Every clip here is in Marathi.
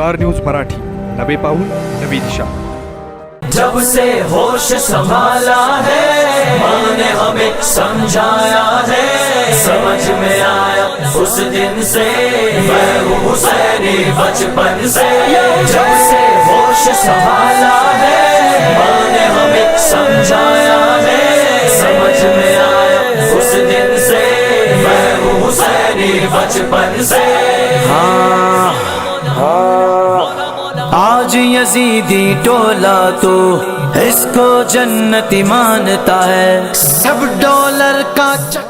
Star news Marathi. नवे पाऊल नवी दिशा. जब से होश संभाला है माँ ने हमें समझाया है समझ में आया उस दिन से मैं हूँ हुसैनी बचपन से। जब से होश संभाला है माँ ने हमें समझाया है समझ में आया उस दिन से मैं हूँ हुसैनी बचपन से। हाँ यजीदी टोला तो इसको जन्नती मानता है। सब डॉलर का चक्कर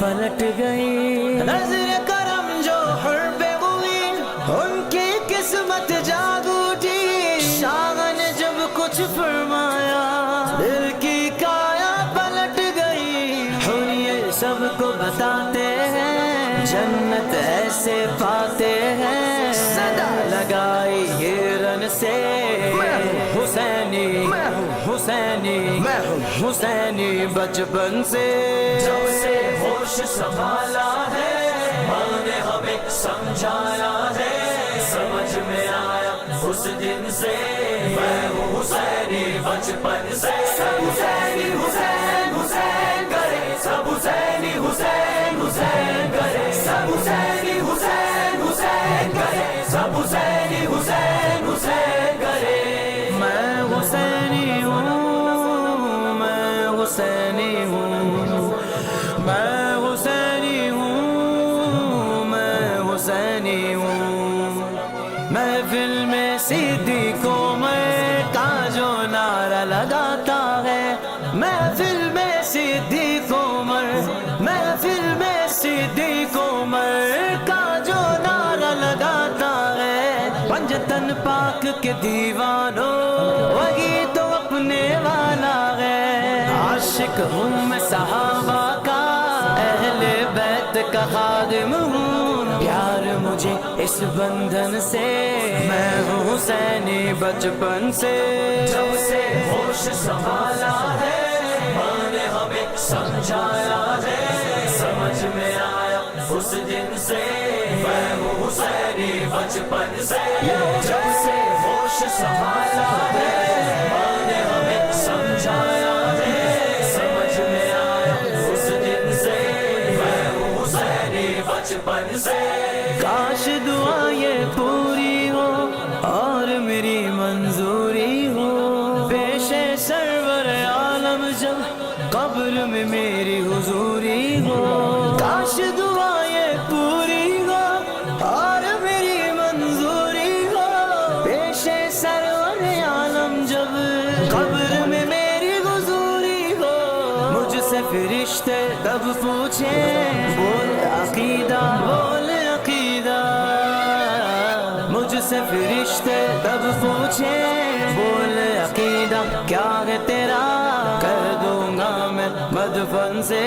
پلٹ گئی۔ نظر کرم جو ہر پہ ہوئی ان کی قسمت جاگو جی شاہ نے جب کچھ فرمایا دل کی کایا پلٹ گئی۔ ہم یہ سب کو بتاتے ہیں جنت ایسے پاتے ہیں۔ صدا۔ لگائی یہ हुसैनी बचपन से। जब से होश संभाला है माँ ने हमें समझाया है समझ में आया उस दिन से। मैं हूँ हुसैनी बचपन से। सब हुसैनी हुसैन हुसैन करे सब हुसैनी हुसैन हुसैन करे सब हुसैनी हुसैन हुसैन करे सब हुसैनी महफिल में सीधी को मर का जो नारा लगाता है पंजतन पाक के दीवानों वही तो अपने वाला है आशिक हूँ मैं सहाबा का अहले बैत का खादिम हूँ प्यार मुझे इस बंधन से मैं हूँ हुसैनी बचपन से जब से होश संभाला है माँ ने हमें समझाया है समझ में आया उस दिन से मैं हुसैनी बचपन से जब से होश संभाला है माँ ने हमें समझाया है समझ में आया उस दिन से मैं हुसैनी बचपन से। फरिश्ते तब पूछे बोल अकीदा बोल अकीदा मुझसे फरिश्ते तब पूछे बोल अकीदा क्या है तेरा कर दूंगा मैं मधुबन से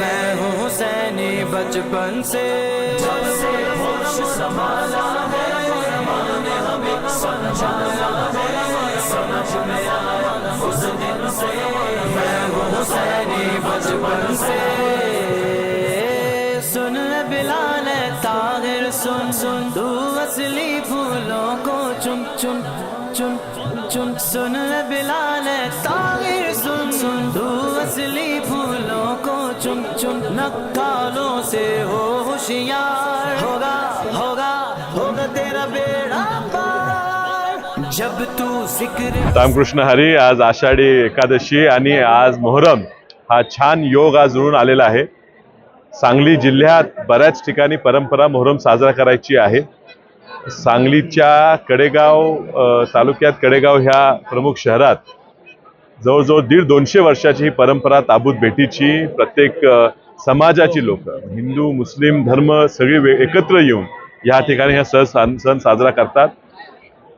मैं हूँ हुसैनी बचपन से जब से होश संभाला है माँ ने हमें समझाया है समझ में आया उस दिन से मैं हूँ हुसैनी बचपन चुन चुन चुन सुन बिलाल ताहिर सुन सुन तू असली फूलों को चुन चुन नक्कालों से हो होशियार होगा होगा hoga तेरा बेड़ा जब तू जिक्र रामकृष्ण हरी आज आषाढी एकादशी आणि आज मोहरम हा छान योग आज जुळून आलेला आहे. सांगली जिल्ह्यात बऱ्याच ठिकाणी परंपरा मोहरम साजरा करायची आहे. सांगलीच्या कडेगाव तालुक्यात कडेगाव ह्या प्रमुख शहरात जवळजवळ दीड दोनशे वर्षाची ही परंपरा ताबूत भेटीची प्रत्येक समाजाची लोक हिंदू मुस्लिम धर्म सगळी वे- एकत्र येऊन या ठिकाणी ह्या सण सण सण साजरा करतात.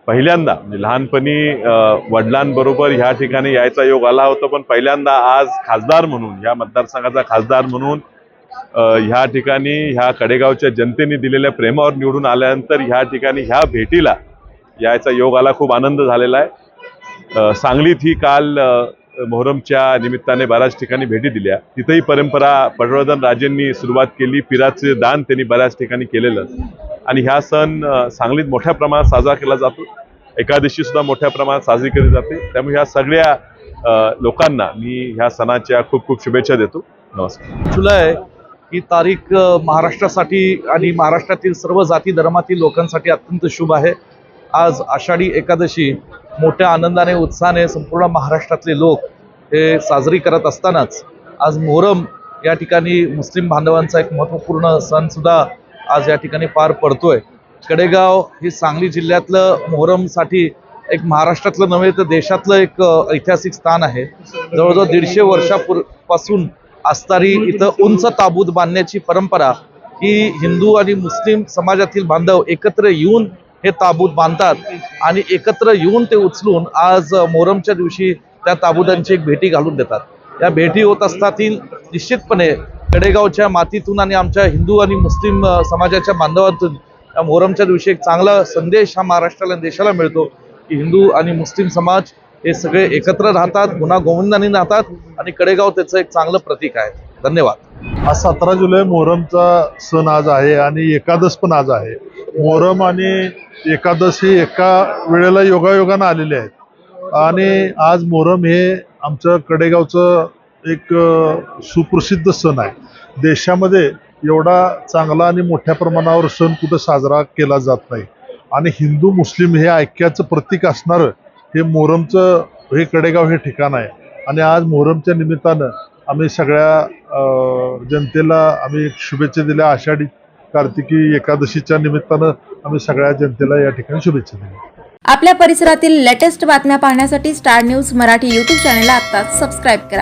पहिल्यांदा म्हणजे लहानपणी वडिलांबरोबर ह्या ठिकाणी यायचा योग आला होता पण पहिल्यांदा आज खासदार म्हणून ह्या मतदारसंघाचा खासदार म्हणून ह्या ठिकाणी ह्या कडेगावच्या जनतेने दिलेल्या प्रेमावर निवडून आल्यानंतर ह्या ठिकाणी ह्या भेटीला यायचा योग आला खूप आनंद झालेला आहे. सांगलीत ही काल मोहरमच्या निमित्ताने बऱ्याच ठिकाणी भेटी दिल्या. तिथेही परंपरा पटवर्धन राजेंनी सुरुवात केली पिराचे दान त्यांनी बऱ्याच ठिकाणी केलेलं. आणि ह्या सण सांगलीत मोठ्या प्रमाणात साजरा केला जातो. एकादशी सुद्धा मोठ्या प्रमाणात साजरी केली जाते. त्यामुळे ह्या सगळ्या लोकांना मी ह्या सणाच्या खूप खूप शुभेच्छा देतो. नमस्कार. जुलै ही तारीख महाराष्ट्रासाठी आणि महाराष्ट्रातील सर्व जाती धर्मातील लोकांसाठी अत्यंत शुभ आहे. आज आषाढी एकादशी मोठ्या आनंदाने उत्साहाने संपूर्ण महाराष्ट्रातले लोक हे साजरी करत असतानाच आज मोहरम या ठिकाणी मुस्लिम बांधवांचा एक महत्त्वपूर्ण सणसुद्धा आज या ठिकाणी पार पडतोय. कडेगाव हे सांगली जिल्ह्यातलं मोहरमसाठी एक महाराष्ट्रातलं नव्हे तर देशातलं एक ऐतिहासिक स्थान आहे. जवळजवळ दीडशे वर्षापूर्वीपासून असणारी इथं उंच ताबूत बांधण्याची परंपरा ही हिंदू आणि मुस्लिम समाजातील बांधव एकत्र येऊन हे ताबूत बांधतात आणि एकत्र येऊन ते उचलून आज मोहरमच्या दिवशी त्या ताबूतांची एक भेटी घालून देतात. या भेटी होत असतातील निश्चितपणे कडेगावच्या मातीतून आणि आमच्या हिंदू आणि मुस्लिम समाजाच्या बांधवातून या मोहरमच्या दिवशी एक चांगला संदेश हा महाराष्ट्राला देशाला मिळतो की हिंदू आणि मुस्लिम समाज हे सगळे एकत्र राहतात गुन्हा गोविंदाने राहतात आणि कडेगाव त्याचं एक चांगलं प्रतीक आहे. धन्यवाद. आज सतरा जुलै मोहरमचा सण आज आहे आणि एकादश पण आज आहे. मोहरम आणि एकादश हे एका वेळेला योगायोगानं आलेले आहेत. आणि आज मोहरम हे आमचं कडेगावचं एक सुप्रसिद्ध सण आहे. देशामध्ये एवढा चांगला आणि मोठ्या प्रमाणावर सण कुठं साजरा केला जात नाही. आणि हिंदू मुस्लिम हे ऐक्याचं प्रतीक असणारं हे मोहरमचं हे कडेगाव हे ठिकाण आहे. आणि आज मोहरमच्या निमित्तानं आम्ही सगळ्या जनतेला आम्ही शुभेच्छा दिल्या. आषाढी कार्तिकी एकादशीच्या निमित्तानं आम्ही सगळ्या जनतेला या ठिकाणी शुभेच्छा दिल्या. आपल्या परिसरातील लेटेस्ट बातम्या पाहण्यासाठी स्टार न्यूज मराठी यूट्यूब चॅनलला आत्ताच सबस्क्राईब करा.